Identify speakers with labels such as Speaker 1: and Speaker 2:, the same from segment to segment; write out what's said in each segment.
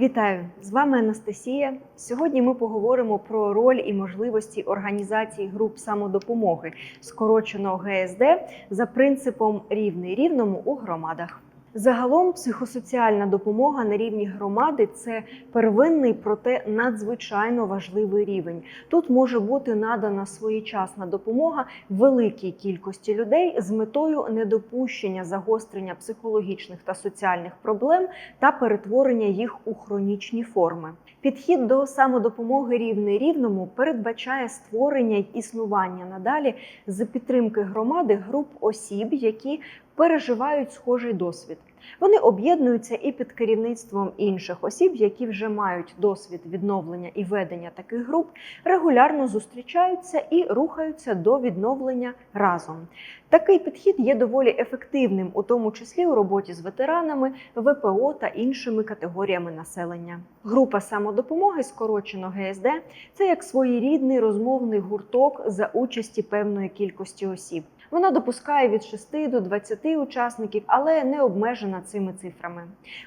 Speaker 1: Вітаю! З вами Анастасія. Сьогодні ми поговоримо про роль і можливості організації груп самодопомоги, скорочено ГСД, за принципом рівний рівному у громадах. Загалом психосоціальна допомога на рівні громади це первинний, проте надзвичайно важливий рівень. Тут може бути надана своєчасна допомога великій кількості людей з метою недопущення загострення психологічних та соціальних проблем та перетворення їх у хронічні форми. Підхід до самодопомоги рівний рівному передбачає створення й існування надалі за підтримки громади груп осіб, які переживають схожий досвід. Вони об'єднуються і під керівництвом інших осіб, які вже мають досвід відновлення і ведення таких груп, регулярно зустрічаються і рухаються до відновлення разом. Такий підхід є доволі ефективним, у тому числі у роботі з ветеранами, ВПО та іншими категоріями населення. Група самодопомоги, скорочено ГСД, це як своєрідний розмовний гурток за участі певної кількості осіб. Вона допускає від 6 до 20 учасників, але не обмежена цими цифрами.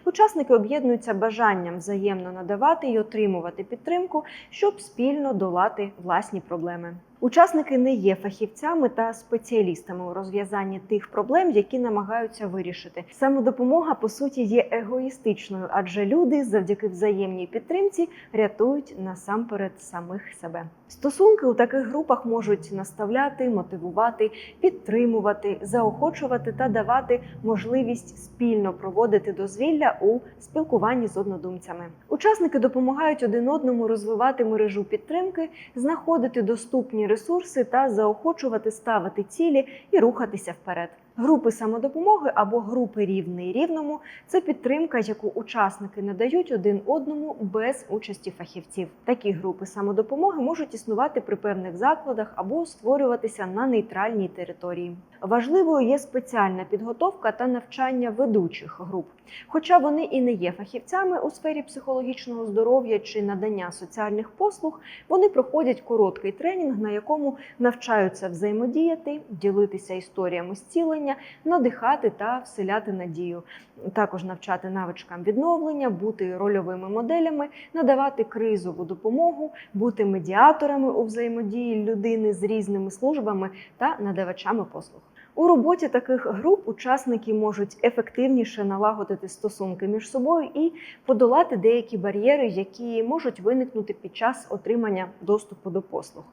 Speaker 1: Учасники об'єднуються бажанням взаємно надавати і отримувати підтримку, щоб спільно долати власні проблеми. Учасники не є фахівцями та спеціалістами у розв'язанні тих проблем, які намагаються вирішити. Самодопомога по суті є егоїстичною, адже люди завдяки взаємній підтримці рятують насамперед самих себе. Стосунки у таких групах можуть наставляти, мотивувати, підтримувати, заохочувати та давати можливість спільно проводити дозвілля у спілкуванні з однодумцями. Учасники допомагають один одному розвивати мережу підтримки, знаходити доступні ресурси та заохочувати ставити цілі і рухатися вперед. Групи самодопомоги або групи рівний рівному це підтримка, яку учасники надають один одному без участі фахівців. Такі групи самодопомоги можуть існувати при певних закладах або створюватися на нейтральній території. Важливою є спеціальна підготовка та навчання ведучих груп. Хоча вони і не є фахівцями у сфері психологічного здоров'я чи надання соціальних послуг, вони проходять короткий тренінг, на якому навчаються взаємодіяти, ділитися історіями зцілення, надихати та вселяти надію, також навчати навичкам відновлення, бути рольовими моделями, надавати кризову допомогу, бути медіаторами у взаємодії людини з різними службами та надавачами послуг. У роботі таких груп учасники можуть ефективніше налагодити стосунки між собою і подолати деякі бар'єри, які можуть виникнути під час отримання доступу до послуг.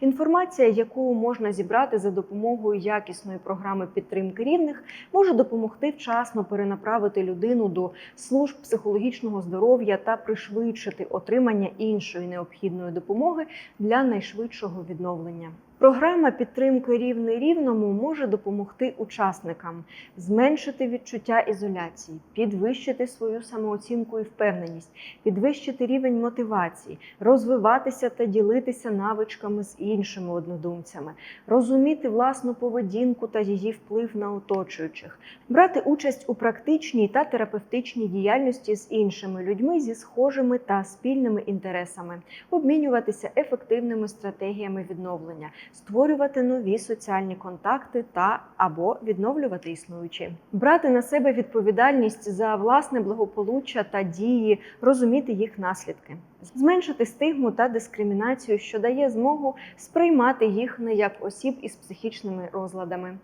Speaker 1: Інформація, яку можна зібрати за допомогою якісної програми підтримки рівних, може допомогти вчасно перенаправити людину до служб психологічного здоров'я та пришвидшити отримання іншої необхідної допомоги для найшвидшого відновлення. Програма підтримки рівний рівному може допомогти учасникам зменшити відчуття ізоляції, підвищити свою самооцінку і впевненість, підвищити рівень мотивації, розвиватися та ділитися навичками з іншими однодумцями, розуміти власну поведінку та її вплив на оточуючих, брати участь у практичній та терапевтичній діяльності з іншими людьми зі схожими та спільними інтересами, обмінюватися ефективними стратегіями відновлення створювати нові соціальні контакти та або відновлювати існуючі, брати на себе відповідальність за власне благополуччя та дії, розуміти їх наслідки, зменшити стигму та дискримінацію, що дає змогу сприймати їх не як осіб із психічними розладами.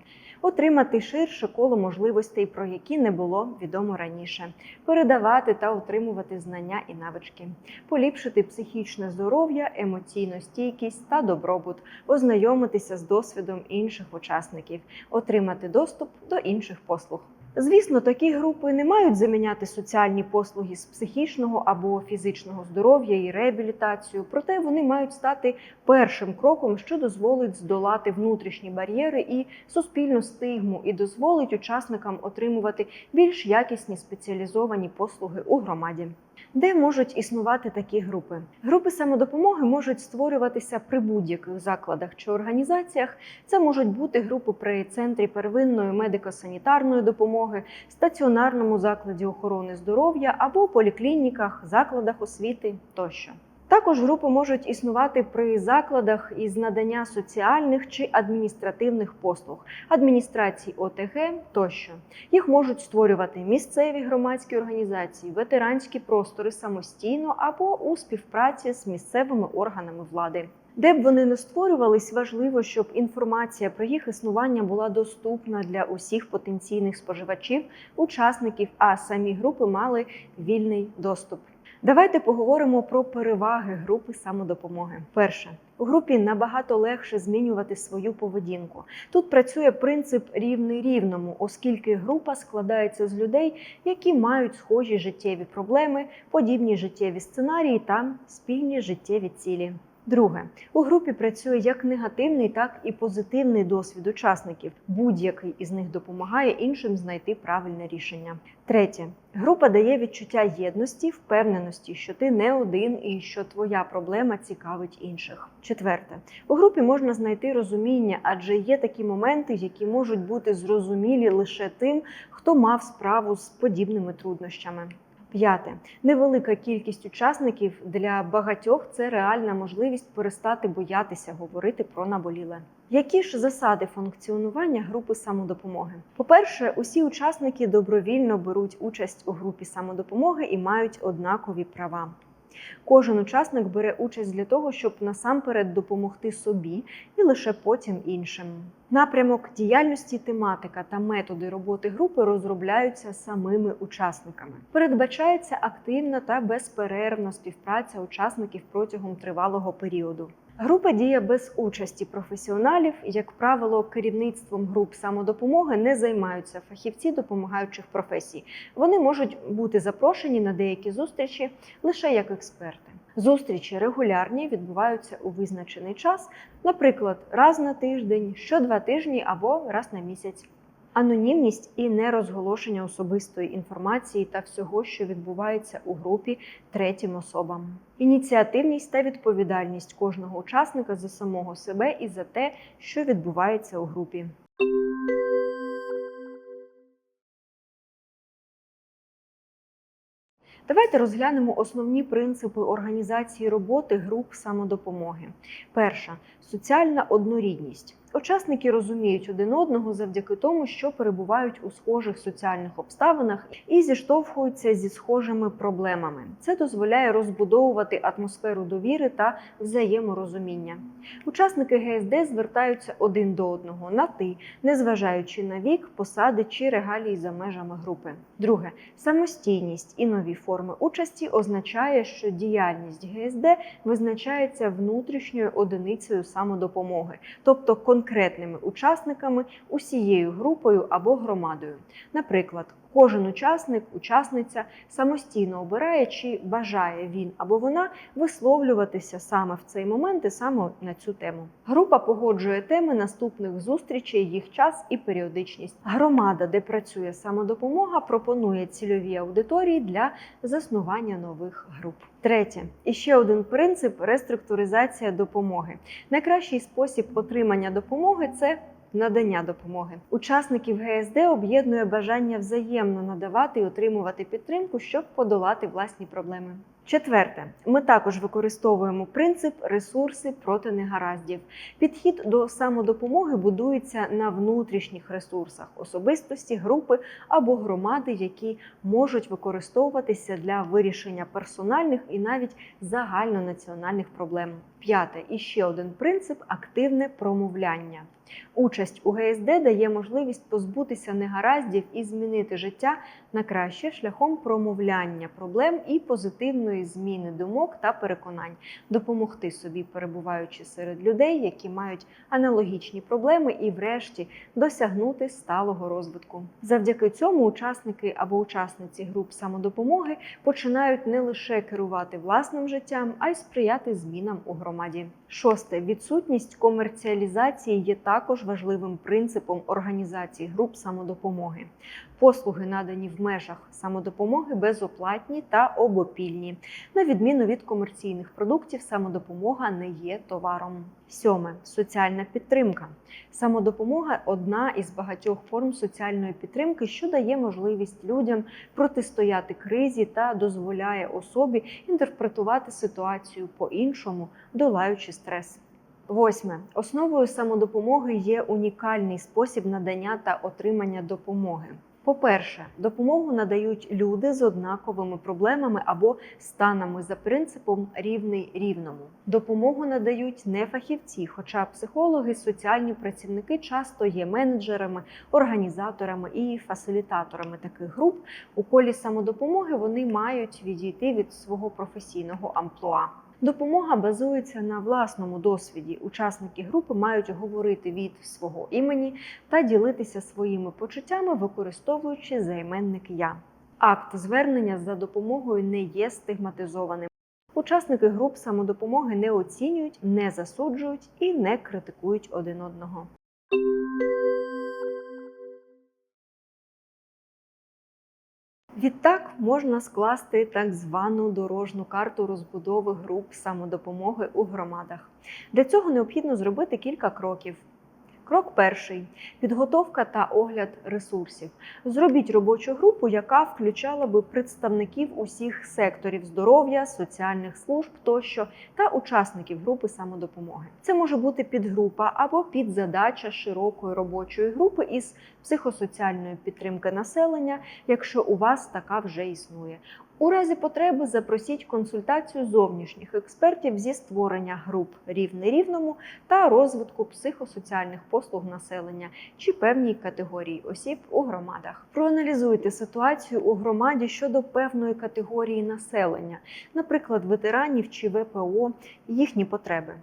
Speaker 1: Отримати ширше коло можливостей, про які не було відомо раніше, передавати та отримувати знання і навички, поліпшити психічне здоров'я, емоційну стійкість та добробут, ознайомитися з досвідом інших учасників, отримати доступ до інших послуг. Звісно, такі групи не мають заміняти соціальні послуги з психічного або фізичного здоров'я і реабілітацію, проте вони мають стати першим кроком, що дозволить здолати внутрішні бар'єри і суспільну стигму, і дозволить учасникам отримувати більш якісні спеціалізовані послуги у громаді. Де можуть існувати такі групи? Групи самодопомоги можуть створюватися при будь-яких закладах чи організаціях. Це можуть бути групи при центрі первинної медико-санітарної допомоги, стаціонарному закладі охорони здоров'я або поліклініках, закладах освіти тощо. Також групи можуть існувати при закладах із надання соціальних чи адміністративних послуг, адміністрації ОТГ тощо. Їх можуть створювати місцеві громадські організації, ветеранські простори самостійно або у співпраці з місцевими органами влади. Де б вони не створювались, важливо, щоб інформація про їх існування була доступна для усіх потенційних споживачів, учасників, а самі групи мали вільний доступ. Давайте поговоримо про переваги групи самодопомоги. Перше, у групі набагато легше змінювати свою поведінку. Тут працює принцип рівний рівному, оскільки група складається з людей, які мають схожі життєві проблеми, подібні життєві сценарії та спільні життєві цілі. Друге, у групі працює як негативний, так і позитивний досвід учасників. Будь-який із них допомагає іншим знайти правильне рішення. Третє, група дає відчуття єдності, впевненості, що ти не один і що твоя проблема цікавить інших. Четверте, у групі можна знайти розуміння, адже є такі моменти, які можуть бути зрозумілі лише тим, хто мав справу з подібними труднощами. П'яте невелика кількість учасників для багатьох це реальна можливість перестати боятися говорити про наболіле. Які ж засади функціонування групи самодопомоги? По-перше, усі учасники добровільно беруть участь у групі самодопомоги і мають однакові права. Кожен учасник бере участь для того, щоб насамперед допомогти собі і лише потім іншим. Напрямок діяльності, тематика та методи роботи групи розробляються самими учасниками. Передбачається активна та безперервна співпраця учасників протягом тривалого періоду. Група діє без участі професіоналів. Як правило, керівництвом груп самодопомоги не займаються фахівці допомагаючих професій. Вони можуть бути запрошені на деякі зустрічі лише як експерти. Зустрічі регулярні відбуваються у визначений час, наприклад, раз на тиждень, що два тижні або раз на місяць. Анонімність і нерозголошення особистої інформації та всього, що відбувається у групі третім особам, ініціативність та відповідальність кожного учасника за самого себе і за те, що відбувається у групі. Давайте розглянемо основні принципи організації роботи груп самодопомоги. Перша соціальна однорідність. Учасники розуміють один одного завдяки тому, що перебувають у схожих соціальних обставинах і зіштовхуються зі схожими проблемами. Це дозволяє розбудовувати атмосферу довіри та взаєморозуміння. Учасники ГСД звертаються один до одного на ти, незважаючи на вік, посади чи регалії за межами групи. Друге самостійність і нові форми участі означає, що діяльність ГСД визначається внутрішньою одиницею самодопомоги, тобто конкретними учасниками, усією групою або громадою. Наприклад, кожен учасник, учасниця самостійно обирає, чи бажає він або вона висловлюватися саме в цей момент і саме на цю тему. Група погоджує теми наступних зустрічей, їх час і періодичність. Громада, де працює самодопомога, пропонує цільові аудиторії для заснування нових груп. Третє, і ще один принцип реструктуризація допомоги. Найкращий спосіб отримання допомоги це надання допомоги. Учасників ГСД об'єднує бажання взаємно надавати і отримувати підтримку, щоб подолати власні проблеми. Четверте, ми також використовуємо принцип ресурси проти негараздів. Підхід до самодопомоги будується на внутрішніх ресурсах особистості, групи або громади, які можуть використовуватися для вирішення персональних і навіть загальнонаціональних проблем. П'яте і ще один принцип активне промовляння. Участь у ГСД дає можливість позбутися негараздів і змінити життя на краще шляхом промовляння проблем і позитивної зміни думок та переконань, допомогти собі, перебуваючи серед людей, які мають аналогічні проблеми, і, врешті, досягнути сталого розвитку. Завдяки цьому учасники або учасниці груп самодопомоги починають не лише керувати власним життям, а й сприяти змінам у громаді. Шосте відсутність комерціалізації є також важливим принципом організації груп самодопомоги. Послуги, надані в межах самодопомоги, безоплатні та обопільні. На відміну від комерційних продуктів, самодопомога не є товаром. Сьоме соціальна підтримка. Самодопомога одна із багатьох форм соціальної підтримки, що дає можливість людям протистояти кризі та дозволяє особі інтерпретувати ситуацію по-іншому, долаючи стрес. Восьме основою самодопомоги є унікальний спосіб надання та отримання допомоги. По-перше, допомогу надають люди з однаковими проблемами або станами за принципом рівний рівному. Допомогу надають не фахівці, хоча психологи, соціальні працівники часто є менеджерами, організаторами і фасилітаторами таких груп. У колі самодопомоги вони мають відійти від свого професійного амплуа. Допомога базується на власному досвіді. Учасники групи мають говорити від свого імені та ділитися своїми почуттями, використовуючи займенник я. Акт звернення за допомогою не є стигматизованим. Учасники груп самодопомоги не оцінюють, не засуджують і не критикують один одного. Відтак можна скласти так звану дорожну карту розбудови груп самодопомоги у громадах. Для цього необхідно зробити кілька кроків. Крок перший підготовка та огляд ресурсів. Зробіть робочу групу, яка включала би представників усіх секторів здоров'я, соціальних служб тощо та учасників групи самодопомоги. Це може бути підгрупа або підзадача широкої робочої групи із психосоціальної підтримки населення, якщо у вас така вже існує. У разі потреби запросіть консультацію зовнішніх експертів зі створення груп рівне рівному та розвитку психосоціальних послуг населення чи певній категорії осіб у громадах. Проаналізуйте ситуацію у громаді щодо певної категорії населення, наприклад, ветеранів чи ВПО, їхні потреби.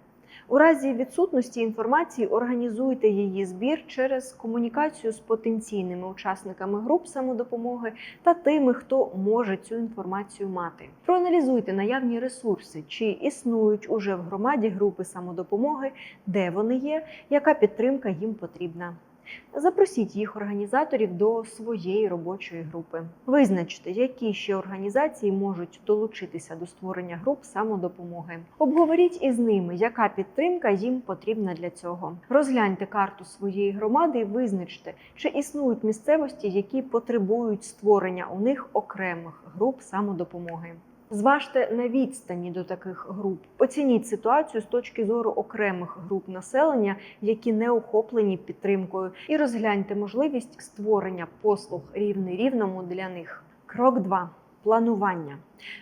Speaker 1: У разі відсутності інформації організуйте її збір через комунікацію з потенційними учасниками груп самодопомоги та тими, хто може цю інформацію мати. Проаналізуйте наявні ресурси, чи існують уже в громаді групи самодопомоги, де вони є, яка підтримка їм потрібна. Запросіть їх організаторів до своєї робочої групи. Визначте, які ще організації можуть долучитися до створення груп самодопомоги. Обговоріть із ними, яка підтримка їм потрібна для цього. Розгляньте карту своєї громади і визначте, чи існують місцевості, які потребують створення у них окремих груп самодопомоги. Зважте на відстані до таких груп. Оцініть ситуацію з точки зору окремих груп населення, які не охоплені підтримкою, і розгляньте можливість створення послуг рівний рівному для них. Крок 2. Планування.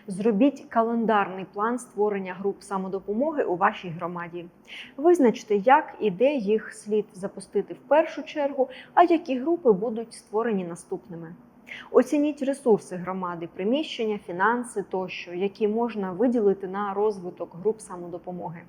Speaker 1: Зробіть календарний план створення груп самодопомоги у вашій громаді. Визначте, як і де їх слід запустити в першу чергу, а які групи будуть створені наступними. Оцініть ресурси громади, приміщення, фінанси тощо, які можна виділити на розвиток груп самодопомоги.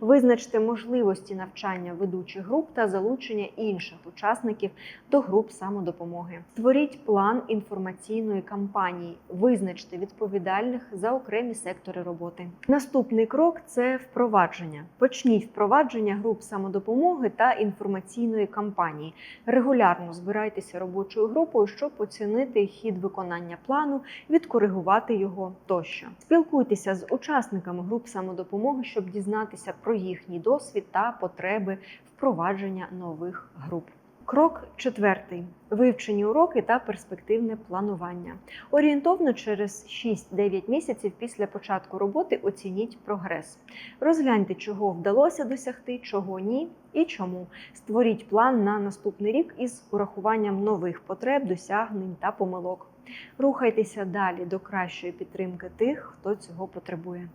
Speaker 1: Визначте можливості навчання ведучих груп та залучення інших учасників до груп самодопомоги. Створіть план інформаційної кампанії, визначте відповідальних за окремі сектори роботи. Наступний крок це впровадження. Почніть впровадження груп самодопомоги та інформаційної кампанії. Регулярно збирайтеся робочою групою, щоб оцінити хід виконання плану, відкоригувати його тощо. Спілкуйтеся з учасниками груп самодопомоги, щоб дізнатися про їхній досвід та потреби впровадження нових груп. Крок четвертий: вивчені уроки та перспективне планування. Орієнтовно через 6-9 місяців після початку роботи оцініть прогрес. Розгляньте, чого вдалося досягти, чого ні і чому. Створіть план на наступний рік із урахуванням нових потреб, досягнень та помилок. Рухайтеся далі до кращої підтримки тих, хто цього потребує.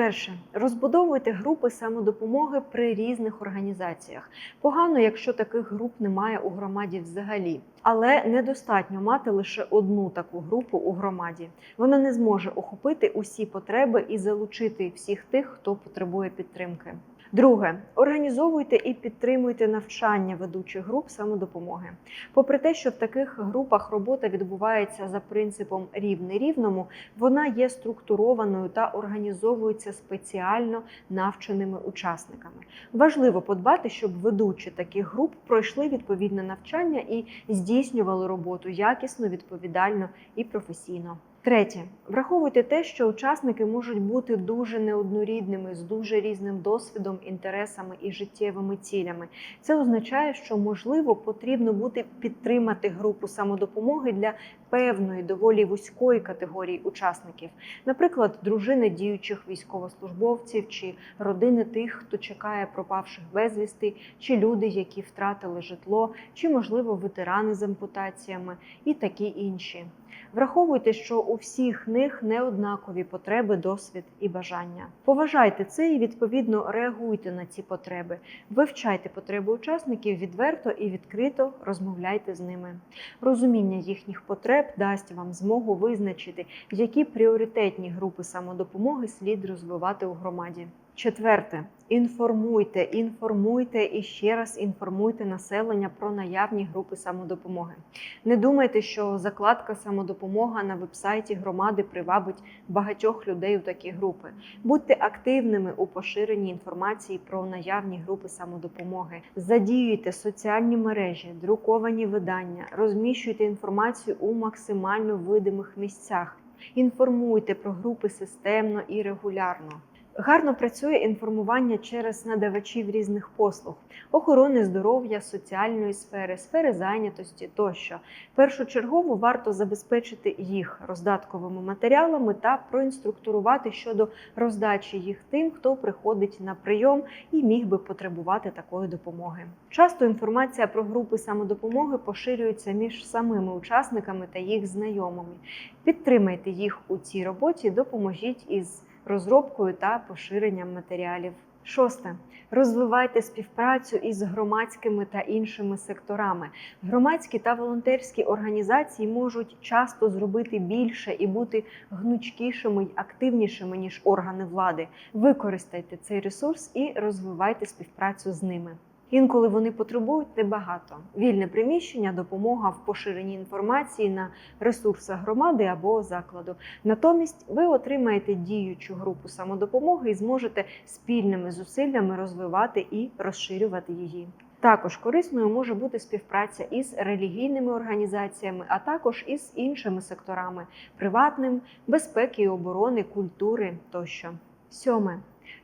Speaker 1: Перше, розбудовуйте групи самодопомоги при різних організаціях. Погано, якщо таких груп немає у громаді взагалі, але недостатньо мати лише одну таку групу у громаді. Вона не зможе охопити усі потреби і залучити всіх тих, хто потребує підтримки. Друге, організовуйте і підтримуйте навчання ведучих груп самодопомоги. Попри те, що в таких групах робота відбувається за принципом рівний рівному, вона є структурованою та організовується спеціально навченими учасниками. Важливо подбати, щоб ведучі таких груп пройшли відповідне навчання і здійснювали роботу якісно, відповідально і професійно. Третє, враховуйте те, що учасники можуть бути дуже неоднорідними з дуже різним досвідом, інтересами і життєвими цілями. Це означає, що можливо потрібно буде підтримати групу самодопомоги для певної доволі вузької категорії учасників, наприклад, дружини діючих військовослужбовців чи родини тих, хто чекає пропавших безвісти, чи люди, які втратили житло, чи можливо ветерани з ампутаціями і такі інші. Враховуйте, що у всіх них не однакові потреби, досвід і бажання. Поважайте це і відповідно реагуйте на ці потреби. Вивчайте потреби учасників відверто і відкрито розмовляйте з ними. Розуміння їхніх потреб дасть вам змогу визначити, які пріоритетні групи самодопомоги слід розвивати у громаді. Четверте, інформуйте, інформуйте і ще раз інформуйте населення про наявні групи самодопомоги. Не думайте, що закладка самодопомога на вебсайті громади привабить багатьох людей у такі групи. Будьте активними у поширенні інформації про наявні групи самодопомоги. Задіюйте соціальні мережі, друковані видання, розміщуйте інформацію у максимально видимих місцях. Інформуйте про групи системно і регулярно. Гарно працює інформування через надавачів різних послуг, охорони здоров'я, соціальної сфери, сфери зайнятості тощо. Першочергово варто забезпечити їх роздатковими матеріалами та проінструктурувати щодо роздачі їх тим, хто приходить на прийом і міг би потребувати такої допомоги. Часто інформація про групи самодопомоги поширюється між самими учасниками та їх знайомими. Підтримайте їх у цій роботі, допоможіть із розробкою та поширенням матеріалів. Шосте. Розвивайте співпрацю із громадськими та іншими секторами. Громадські та волонтерські організації можуть часто зробити більше і бути гнучкішими й активнішими ніж органи влади. Використайте цей ресурс і розвивайте співпрацю з ними. Інколи вони потребують небагато: вільне приміщення, допомога в поширенні інформації на ресурсах громади або закладу. Натомість ви отримаєте діючу групу самодопомоги і зможете спільними зусиллями розвивати і розширювати її. Також корисною може бути співпраця із релігійними організаціями, а також із іншими секторами приватним, безпеки і оборони, культури тощо. Сьоме.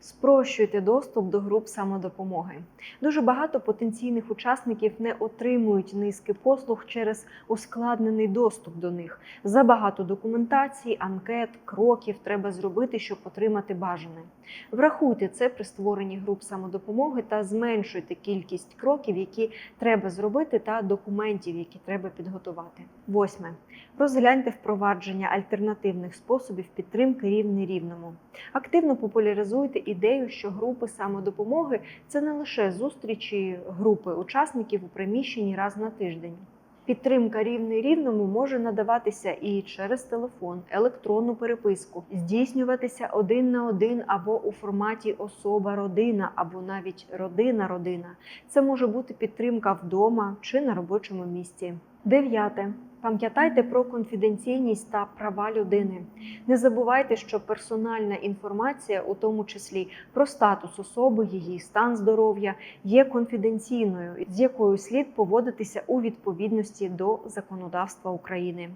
Speaker 1: Спрощуйте доступ до груп самодопомоги. Дуже багато потенційних учасників не отримують низки послуг через ускладнений доступ до них. Забагато документації, анкет, кроків треба зробити, щоб отримати бажане. Врахуйте це при створенні груп самодопомоги та зменшуйте кількість кроків, які треба зробити, та документів, які треба підготувати. Восьме. Розгляньте впровадження альтернативних способів підтримки рівний рівному. Активно популяризуйте ідею, що групи самодопомоги це не лише зустрічі групи учасників у приміщенні раз на тиждень. Підтримка рівний рівному може надаватися і через телефон, електронну переписку, здійснюватися один на один або у форматі особа-родина, або навіть родина-родина. Це може бути підтримка вдома чи на робочому місці. Дев'яте. Пам'ятайте про конфіденційність та права людини. Не забувайте, що персональна інформація, у тому числі про статус особи, її стан здоров'я, є конфіденційною, з якою слід поводитися у відповідності до законодавства України.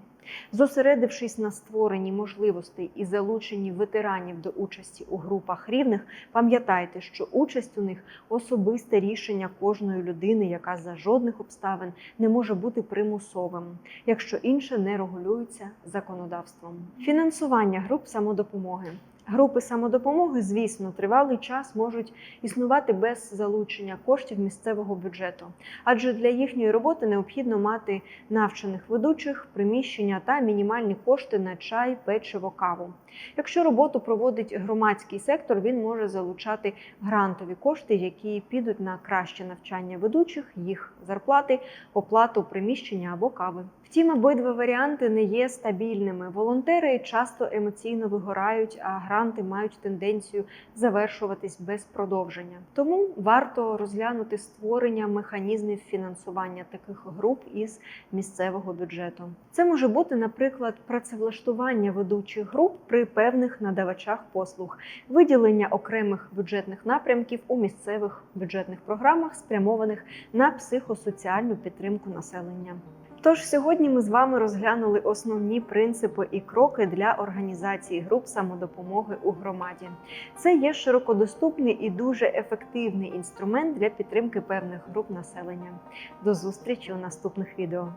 Speaker 1: Зосередившись на створенні можливостей і залученні ветеранів до участі у групах рівних, пам'ятайте, що участь у них особисте рішення кожної людини, яка за жодних обставин не може бути примусовим, якщо інше не регулюється законодавством. Фінансування груп самодопомоги. Групи самодопомоги, звісно, тривалий час можуть існувати без залучення коштів місцевого бюджету, адже для їхньої роботи необхідно мати навчених ведучих, приміщення та мінімальні кошти на чай, печиво, каву. Якщо роботу проводить громадський сектор, він може залучати грантові кошти, які підуть на краще навчання ведучих, їх зарплати, оплату приміщення або кави. Втім, обидва варіанти не є стабільними. Волонтери часто емоційно вигорають, а грант гранти мають тенденцію завершуватись без продовження. Тому варто розглянути створення механізмів фінансування таких груп із місцевого бюджету. Це може бути, наприклад, працевлаштування ведучих груп при певних надавачах послуг, виділення окремих бюджетних напрямків у місцевих бюджетних програмах, спрямованих на психосоціальну підтримку населення. Тож сьогодні ми з вами розглянули основні принципи і кроки для організації груп самодопомоги у громаді. Це є широкодоступний і дуже ефективний інструмент для підтримки певних груп населення. До зустрічі у наступних відео.